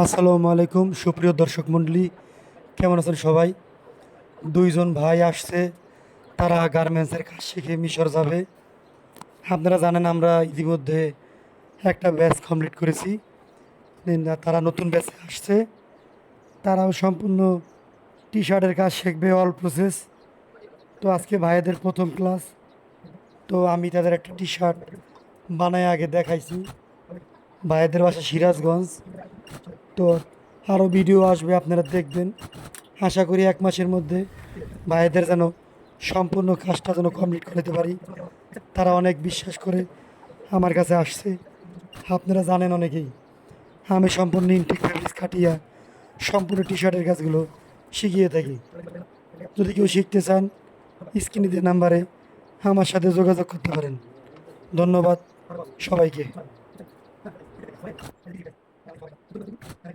আসসালামু আলাইকুম, সুপ্রিয় দর্শক মণ্ডলী, কেমন আছেন সবাই? দুইজন ভাই আসছে, তারা গার্মেন্টসের কাজ শিখে মিশর যাবে। আপনারা জানেন আমরা ইতিমধ্যে একটা ব্যাচ কমপ্লিট করেছি। তারা নতুন ব্যাচে আসছে। তারাও সম্পূর্ণ টি শার্টের কাজ শিখবে অল প্রসেস তো আজকে ভাইয়াদের প্রথম ক্লাস তো আমি তাদের একটা টি শার্ট বানায় আগে দেখাইছি। ভাইয়াদের বাসা সিরাজগঞ্জ। তো আরও ভিডিও আসবে, আপনারা দেখবেন। আশা করি এক মাসের মধ্যে ভাইদের যেন সম্পূর্ণ কাজটা যেন কমপ্লিট করতে পারি। তারা অনেক বিশ্বাস করে আমার কাছে আসছে। আপনারা জানেন অনেকেই, আমি সম্পূর্ণ ইনটেক ফ্যাব্রিক্স কাটিয়া সম্পূর্ণ টি শার্টের কাজগুলো শিখিয়ে থাকি। যদি কেউ শিখতে চান, স্ক্রিনে নাম্বারে আমার সাথে যোগাযোগ করতে পারেন। ধন্যবাদ সবাইকে। খুব কাজ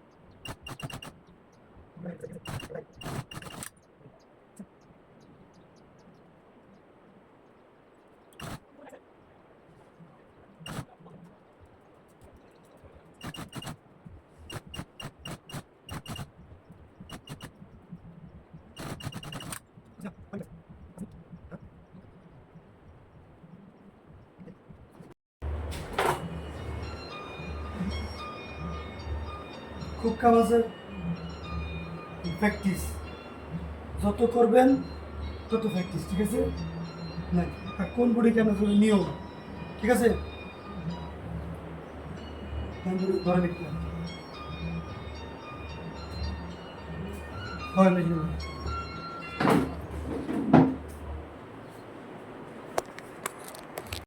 আছে। প্র্যাকটিস যত করবেন তত প্র্যাকটিস ঠিক আছে? না কোন বডি কেন করে নিয়ম ঠিক আছে? হ্যাঁ, হয় নাকি